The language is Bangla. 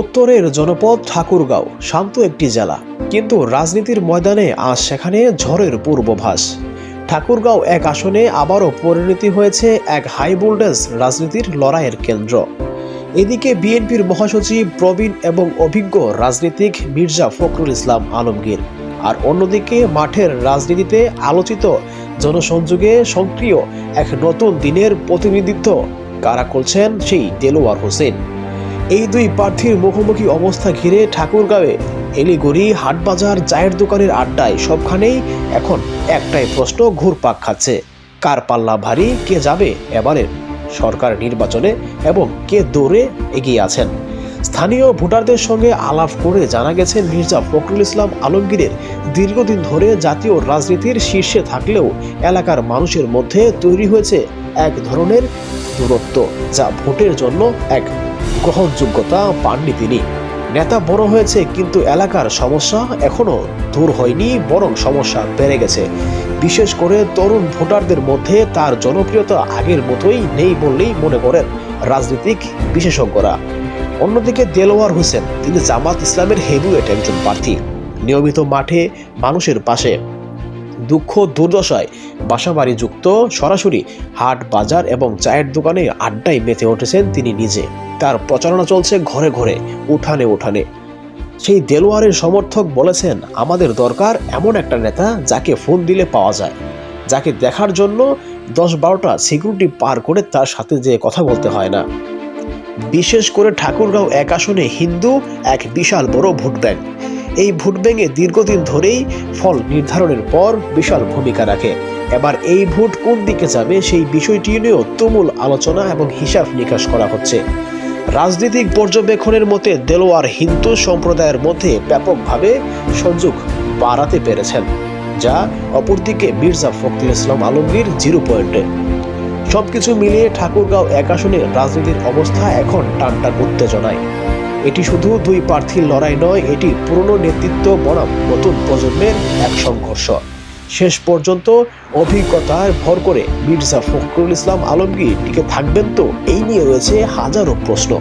উত্তরের জনপদ ঠাকুরগাঁও, শান্ত একটি জেলা। কিন্তু রাজনীতির ময়দানে আজ সেখানে ঝড়ের পূর্বভাস। ঠাকুরগাঁও এক আসনে আবারও পরিণতি হয়েছে এক হাই ভোল্টেজ রাজনীতির লড়াইয়ের কেন্দ্র। এদিকে বিএনপির মহাসচিব প্রবীণ এবং অভিজ্ঞ রাজনীতিক মির্জা ফখরুল ইসলাম আলমগীর। আর অন্যদিকে মাঠের রাজনীতিতে আলোচিত জনসংযোগে সক্রিয় এক নতুন দিনের প্রতিনিধিত্ব কারা করছেন সেই দেলোয়ার হোসেন। এই দুই প্রার্থীর মুখোমুখি অবস্থা ঘিরে ঠাকুরগাঁওয়ে এলিগড়ি, হাটবাজার, চায়ের দোকানের আড্ডায় সবখানেই এখন একটাই প্রশ্ন ঘুরপাক খাচ্ছে। কার পাল্লা ভারী, কে যাবে এবারের সরকার নির্বাচনে এবং কে দৌড়ে এগিয়ে আছেন? স্থানীয় ভোটারদের সঙ্গে আলাপ করে জানা গেছে, মির্জা ফখরুল ইসলাম আলমগীরের দীর্ঘদিন ধরে জাতীয় রাজনীতির শীর্ষে থাকলেও এলাকার মানুষের মধ্যে তৈরি হয়েছে এক ধরনের দূরত্ব, যা ভোটের জন্য এক গ্রহণযোগ্যতা পাননি তিনি। নেতা বড় হয়েছে কিন্তু এলাকার সমস্যা এখনও দূর হয়নি, বরং সমস্যা বেড়ে গেছে। বিশেষ করে তরুণ ভোটারদের মধ্যে তার জনপ্রিয়তা আগের মতোই নেই বললেই মনে করেন রাজনৈতিক বিশেষজ্ঞরা। অন্যদিকে দেলোয়ার হোসেন, তিনি জামাত ইসলামের হেভিওয়েট একজন প্রার্থী। নিয়মিত মাঠে মানুষের পাশে। দুঃখ দুর্দশায় বাসাবাড়ি যুক্ত সরাসরি হাট বাজার এবং চায়ের দোকানে আড্ডায় মেতে উঠেছেন তিনি নিজে। তার প্রচারণা চলছে ঘরে ঘরে, উঠানে উঠানে। সেই দেলোয়ারের সমর্থক বলেছেন, আমাদের দরকার এমন একটা নেতা যাকে ফোন দিলে পাওয়া যায়, যাকে দেখার জন্য দশ বারোটা সিকিউরিটি পার করে তার সাথে যে কথা বলতে হয় না। বিশেষ করে ঠাকুরগাঁও এক আসনে হিন্দু এক বিশাল বড় ভোট ব্যাংক। এই ভোট ব্যাংকে দীর্ঘদিন ধরেই ফল নির্ধারণের পর বিশাল ভূমিকা রাখে। এবার এই ভোট কোন দিকে যাবে সেই বিষয়টি নিয়েও তুমুল আলোচনা এবং হিসাব নিকাশ করা হচ্ছে। রাজনৈতিক পর্যবেক্ষণের মতে দেলোয়ার হিন্দু সম্প্রদায়ের মধ্যে ব্যাপকভাবে সংযোগ বাড়াতে পেরেছেন, যা অপরদিকে মির্জা ফখরুল ইসলাম আলমগীর জিরো পয়েন্টে। সবকিছু মিলিয়ে ঠাকুরগাঁও এক আসনে রাজনীতির অবস্থা এখন টানটান উত্তেজনায়। এটি শুধু দুই প্রার্থীর লড়াই নয়, এটি পুরনো নেতৃত্ব বনাম নতুন প্রজন্মের এক সংঘর্ষ। শেষ পর্যন্ত অভিজ্ঞতার ভর করে মির্জা ফখরুল ইসলাম আলমগীর টিকে থাকবেন তো, এই নিয়ে রয়েছে হাজারো প্রশ্ন।